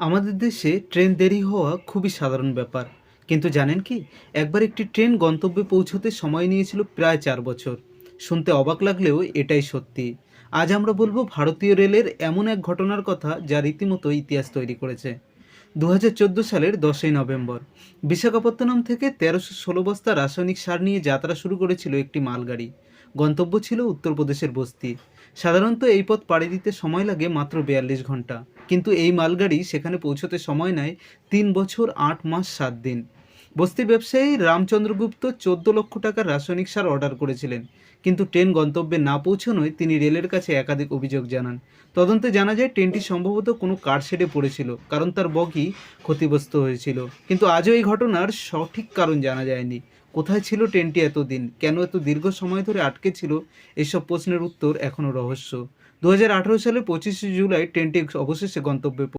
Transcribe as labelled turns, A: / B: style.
A: আমাদের দেশে ট্রেন দেরি হওয়া খুবই সাধারণ ব্যাপার। কিন্তু জানেন কি? একবার একটি ট্রেন গন্তব্যে পৌঁছতে সময় নিয়েছিল প্রায় চার বছর। শুনতে অবাক লাগলেও এটাই সত্যি। আজ আমরা বলব ভারতীয় রেলের এমন এক ঘটনার কথা যা রীতিমতো ইতিহাস তৈরি করেছে। দু হাজার চোদ্দ সালের দশই নভেম্বর। বিশাখাপত্তনম থেকে তেরোশো ষোলো বস্তা রাসায়নিক সার নিয়ে যাত্রা শুরু করেছিল একটি মালগাড়ি। গন্তব্য ছিল উত্তরপ্রদেশের বস্তি। সাধারণত এই পথ পাড়ি দিতে সময় লাগে মাত্র বিয়াল্লিশ ঘণ্টা কিন্তু এই মালগাড়ি সেখানে পৌঁছতে সময় নেয় তিন বছর আট মাস সাত দিন। বস্তি ব্যবসায়ী রামচন্দ্রগুপ্ত চোদ্দ লক্ষ টাকার রাসায়নিক সার অর্ডার করেছিলেন। কিন্তু ট্রেন গন্তব্যে না পৌঁছানোয় তিনি রেলের কাছে একাধিক অভিযোগ জানান। তদন্তে জানা যায়, ট্রেনটি সম্ভবত কোনো কার শেডে পড়েছিল, কারণ তার বগি ক্ষতিগ্রস্ত হয়েছিল। কিন্তু আজও এই ঘটনার সঠিক কারণ জানা যায়নি। কোথায় ছিল ট্রেনটি এতদিন? কেন এত দীর্ঘ সময় ধরে আটকে ছিল? এসব প্রশ্নের উত্তর এখনও রহস্য। দু হাজার আঠারো সালের পঁচিশে জুলাই ট্রেনটি অবশেষে গন্তব্যে